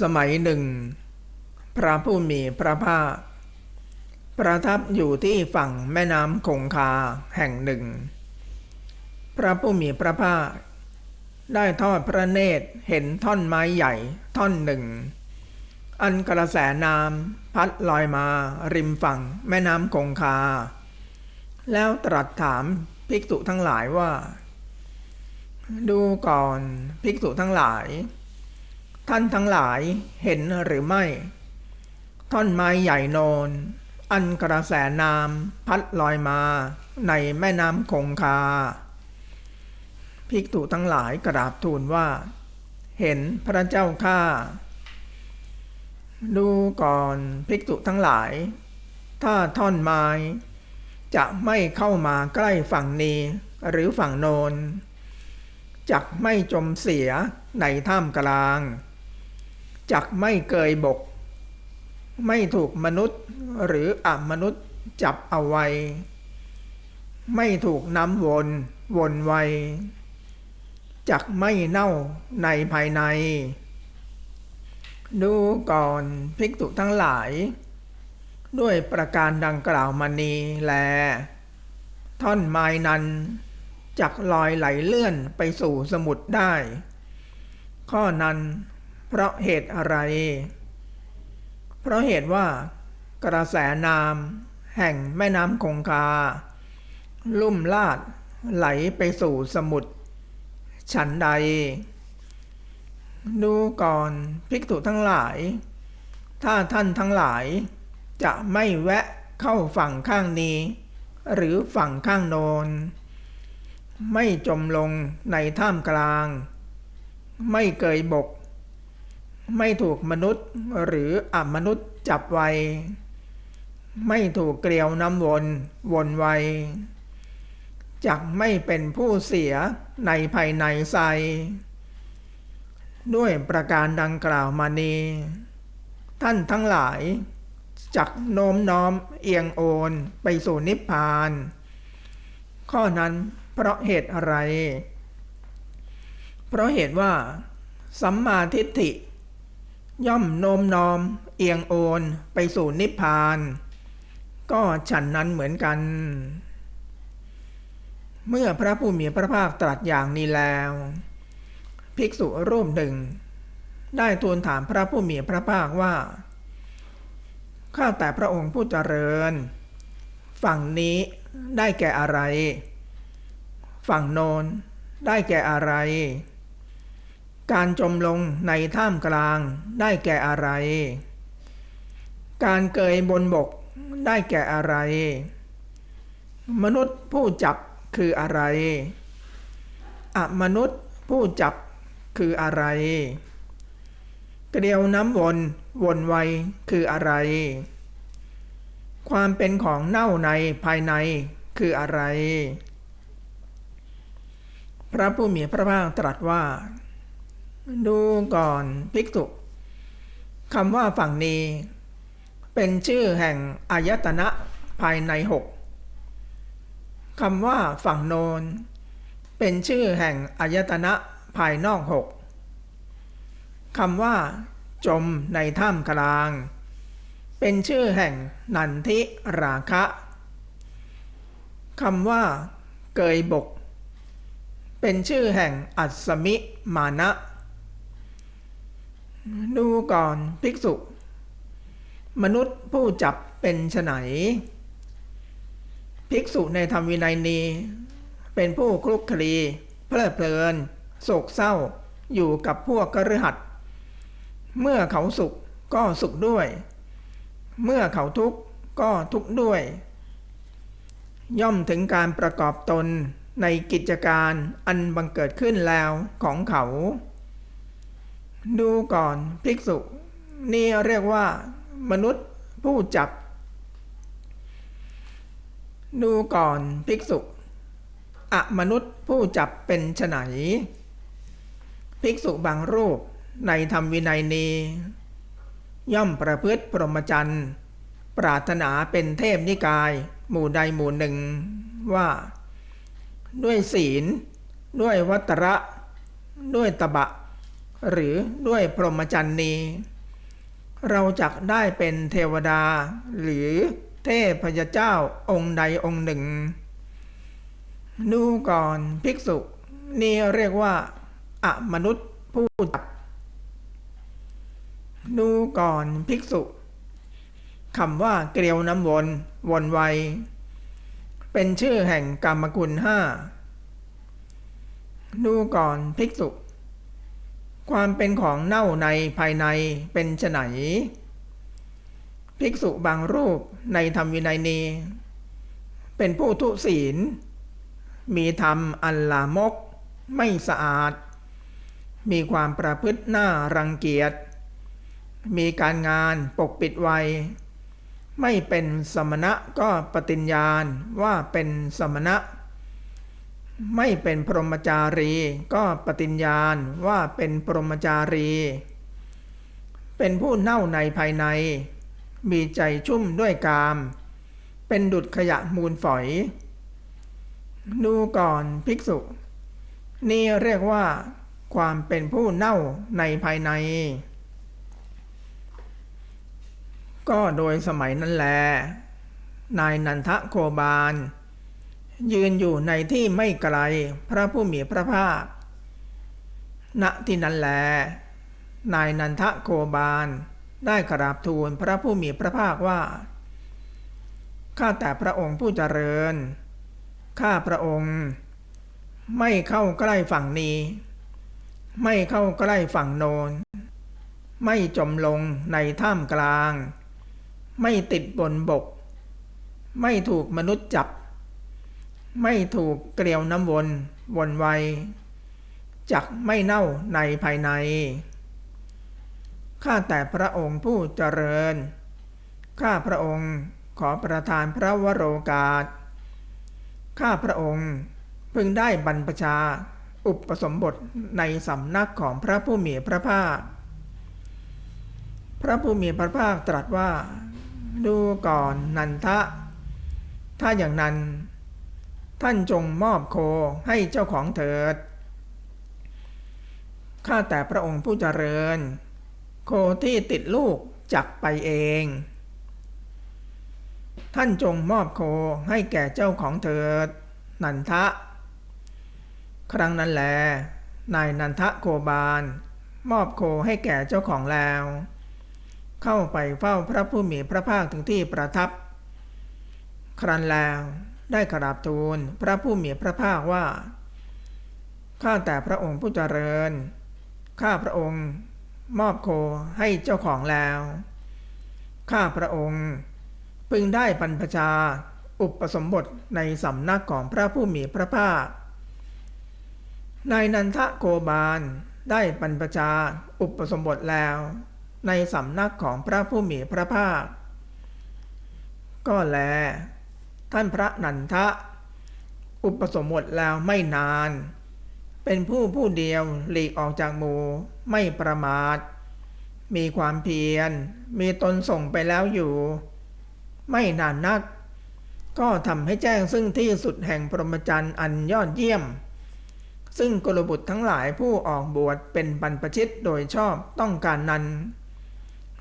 สมัยหนึ่ง พระผู้มีพระภาค ประทับอยู่ที่ฝั่งแม่น้ำคงคาแห่งหนึ่ง พระผู้มีพระภาค ได้ทอดพระเนตรเห็นท่อนไม้ใหญ่ท่อนหนึ่ง อันกระแสน้ำพัดลอยมาริมฝั่งแม่น้ำคงคา แล้วตรัสถามภิกษุทั้งหลายว่า ดูก่อนภิกษุทั้งหลาย ท่านทั้งหลายเห็นหรือไม่ ท่อนไม้ใหญ่โนน อันกระแสน้ำพัดลอยมาในแม่น้ำคงคา ภิกษุทั้งหลายกราบทูลว่า เห็นพระเจ้าข้าดูก่อนภิกษุทั้งหลาย ถ้าท่อนไม้ จะไม่เข้ามาใกล้ฝั่งนี้หรือฝั่งโนนจักไม่จมเสียในท่ามกลาง จักไม่เกยบก ไม่ถูกมนุษย์หรืออมนุษย์จับเอาไว้ ไม่ถูกน้ำวนวนไวจักไม่เน่าในภายใน ดูก่อนภิกษุทั้งหลาย ด้วยประการดังกล่าวมานีแล ท่อนไม้นั้นจักลอยไหลเลื่อนไปสู่สมุทรได้ ข้อนั้น เพราะเหตุอะไร เพราะเหตุว่ากระแสน้ำแห่งแม่น้ำคงคา ลุ่มลาดไหลไปสู่สมุทรฉันใด ดูก่อนภิกษุทั้งหลาย ถ้าท่านทั้งหลาย จะไม่แวะเข้าฝั่งข้างนี้ หรือฝั่งข้างโนน ไม่จมลงในท่ามกลาง ไม่เกยบก ไม่ถูกมนุษย์หรืออมนุษย์จับไว้ไม่ถูกเกลียวน้ำวนวนไวจักไม่เป็นผู้เสียในภายในใสด้วยประการดังกล่าวมานี้ท่านทั้งหลายจักโน้มน้อมเอียงโอนไปสู่นิพพาน ข้อนั้นเพราะเหตุอะไร เพราะเหตุว่า สัมมาทิฏฐิ ย่อมโน้มน้อม เอียงโอนไปสู่นิพพาน ก็ฉันนั้นเหมือนกัน เมื่อพระผู้มีพระภาคตรัสอย่างนี้แล้ว ภิกษุรูปหนึ่ง ได้ทูลถามพระผู้มีพระภาคว่า ข้าแต่พระองค์ผู้เจริญ ฝั่งนี้ได้แก่อะไร ฝั่งโนนได้แก่อะไร การจมลงในท่ามกลางได้แก่อะไร การเกยบนบกได้แก่อะไร มนุษย์ผู้จับคืออะไรอมนุษย์ผู้จับคืออะไร เกลียวน้ำวนวนไวคืออะไร ความเป็นของเน่าในภายในคืออะไร พระผู้มีพระภาคตรัสว่า ดูก่อนภิกษุคำว่าฝั่งนี้ เป็นชื่อแห่งอายตนะภายในหกคำว่าฝั่งโนน เป็นชื่อแห่งอายตนะภายนอกหกคำว่า จมในถ้ำกลาง เป็นชื่อแห่งนันทิราคะคำว่า เกยบก เป็นชื่อแห่งอัศมิมานะ ดูก่อนภิกษุ มนุษย์ผู้จับเป็นไฉนภิกษุในธรรมวินัยนี้ เป็นผู้คลุกคลี เพลิดเพลิน โศกเศร้าอยู่กับพวกกฤหัสเมื่อเขาสุขก็สุขด้วย เมื่อเขาทุกข์ก็ทุกข์ด้วย ย่อมถึงการประกอบตนในกิจการอันบังเกิดขึ้นแล้วของเขา ดูก่อนภิกษุ นี่เรียกว่า มนุษย์ผู้จับ ดูก่อนภิกษุอะมนุษย์ผู้จับเป็นไฉนภิกษุบางรูปในธรรมวินัยนี้ ย่อมประพฤติพรหมจรรย์ ปรารถนาเป็นเทพนิกาย หมู่ใดหมู่หนึ่งว่า ด้วยศีล ด้วยวัตระ ด้วยตบะ หรือด้วยพรหมจรรย์นี้ เราจักได้เป็นเทวดา หรือเทพยเจ้าองค์ใดองค์หนึ่ง ดูก่อนภิกษุ นี่เรียกว่าอะมนุษย์ผู้จับ ดูก่อนภิกษุคำว่าเกลียวน้ำวน วนไว เป็นชื่อแห่งกรรมกุลห้า ดูก่อนภิกษุ ความเป็นของเน่าในภายในเป็นไฉนภิกษุบางรูปในธรรมวินัยนี้ เป็นผู้ทุศีล มีธรรมอันลามก ไม่สะอาด มีความประพฤติหน้ารังเกียจ มีการงานปกปิดไว้ ไม่เป็นสมณะก็ปฏิญญาณว่าเป็นสมณะ ไม่เป็นพรหมจารี ก็ปฏิญญาณว่าเป็นพรหมจารี เป็นผู้เน่าในภายใน มีใจชุ่มด้วยกาม เป็นดุดขยะมูลฝอย ดูก่อนภิกษุ นี่เรียกว่า ความเป็นผู้เน่าในภายใน ก็โดยสมัยนั้นแล นายนันทะโคบาล ยืนอยู่ในที่ไม่ไกลพระผู้มีพระภาค ณ ที่นั้นแล นายนันทะโคบาล ได้กราบทูลพระผู้มีพระภาคว่า ข้าแต่พระองค์ผู้เจริญ ข้าพระองค์ ไม่เข้าใกล้ฝั่งนี้ ไม่เข้าใกล้ฝั่งโนน ไม่จมลงในถ้ำกลาง ไม่ติดบนบก ไม่ถูกมนุษย์จับ ไม่ถูกเกลียวน้ำวนวนไวจักไม่เน่าในภายใน ข้าแต่พระองค์ผู้เจริญ ข้าพระองค์ขอประทานพระวโรกาส ข้าพระองค์พึงได้บรรพชาอุปสมบทในสำนักของพระผู้มีพระภาค พระผู้มีพระภาคตรัสว่า ดูก่อนนันทะ ถ้าอย่างนั้น ท่านจงมอบโคให้เจ้าของเถิด ข้าแต่พระองค์ผู้เจริญ โคที่ติดลูกจักไปเอง ท่านจงมอบโคให้แก่เจ้าของเถิด นันทะ ครั้งนั้นแล นายนันทะโคบาล มอบโคให้แก่เจ้าของแล้ว เข้าไปเฝ้าพระผู้มีพระภาคถึงที่ประทับ ครั้นแล้ว ได้กราบทูลพระผู้มีพระภาคว่า ข้าแต่พระองค์ผู้เจริญ ข้าพระองค์มอบโคให้เจ้าของแล้ว ข้าพระองค์พึงได้บรรพชาอุปสมบทในสำนักของพระผู้มีพระภาคนายนันทะโกบาลได้บรรพชาอุปสมบทแล้ว ในสำนักของพระผู้มีพระภาค ก็แล ท่านพระนันทะ อุปสมบทแล้วไม่นาน เป็นผู้ผู้เดียวหลีกออกจากหมู่ไม่ประมาท มีความเพียร มีตนส่งไปแล้วอยู่ ไม่นานนัก ก็ทำให้แจ้งซึ่งที่สุดแห่งพรหมจรรย์อันยอดเยี่ยม ซึ่งกุลบุตรทั้งหลายผู้ออกบวชเป็นบรรพชิตโดยชอบต้องการนั้น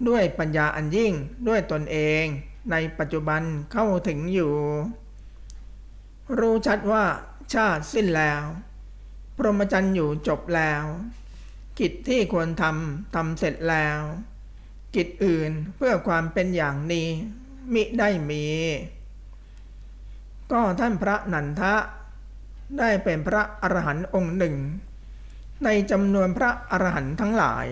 ด้วยปัญญาอันยิ่งด้วยตนเอง ในปัจจุบันเข้าถึงอยู่ รู้ชัดว่าชาติสิ้นแล้ว พรหมจรรย์อยู่จบแล้ว กิจที่ควรทำทำเสร็จแล้ว กิจอื่นเพื่อความเป็นอย่างนี้ มิได้มี ก็ท่านพระนันทะ ได้เป็นพระอรหันต์องค์หนึ่ง ในจำนวนพระอรหันต์ทั้งหลาย